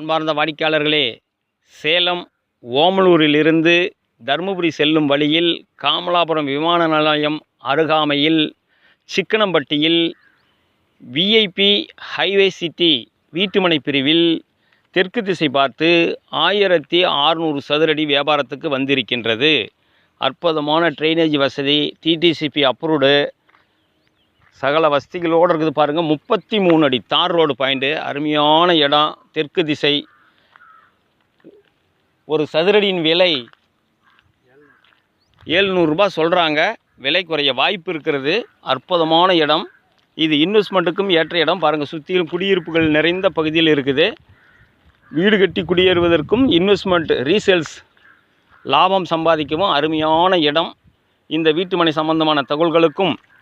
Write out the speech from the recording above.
அன்பார்ந்த வாடிக்கையாளர்களே சேலம் ஓமலூரிலிருந்து தருமபுரி செல்லும் வழியில் காமலாபுரம் விமான நிலையம் அருகாமையில் சிக்கனம்பட்டியில் விஐபி ஹைவே சிட்டி வீட்டுமனை பிரிவில் தெற்கு திசை பார்த்து ஆயிரத்தி ஆறுநூறு சதுரடி வியாபாரத்துக்கு வந்திருக்கின்றது. அற்புதமான ட்ரைனேஜ் வசதி டிடிசிபி அப்ரூவ்டு சகல வசதிகளோடு இருக்குது பாருங்கள் முப்பத்தி மூணு அடி தார் ரோடு பாயிண்ட்டு அருமையான இடம். தெற்கு திசை. ஒரு சதுரடியின் விலை ஏழ்நூறுரூபா சொல்கிறாங்க விலை குறைய வாய்ப்பு இருக்கிறது. அற்புதமான இடம். இது இன்வெஸ்ட்மெண்ட்டுக்கும் ஏற்ற இடம். பாருங்கள் சுற்றிலும் குடியிருப்புகள் நிறைந்த பகுதியில் இருக்குது. வீடு கட்டி குடியேறுவதற்கும் இன்வெஸ்ட்மெண்ட் ரீசேல்ஸ் லாபம் சம்பாதிக்கவும் அருமையான இடம். இந்த வீட்டுமனை சம்பந்தமான தகவல்களுக்கும்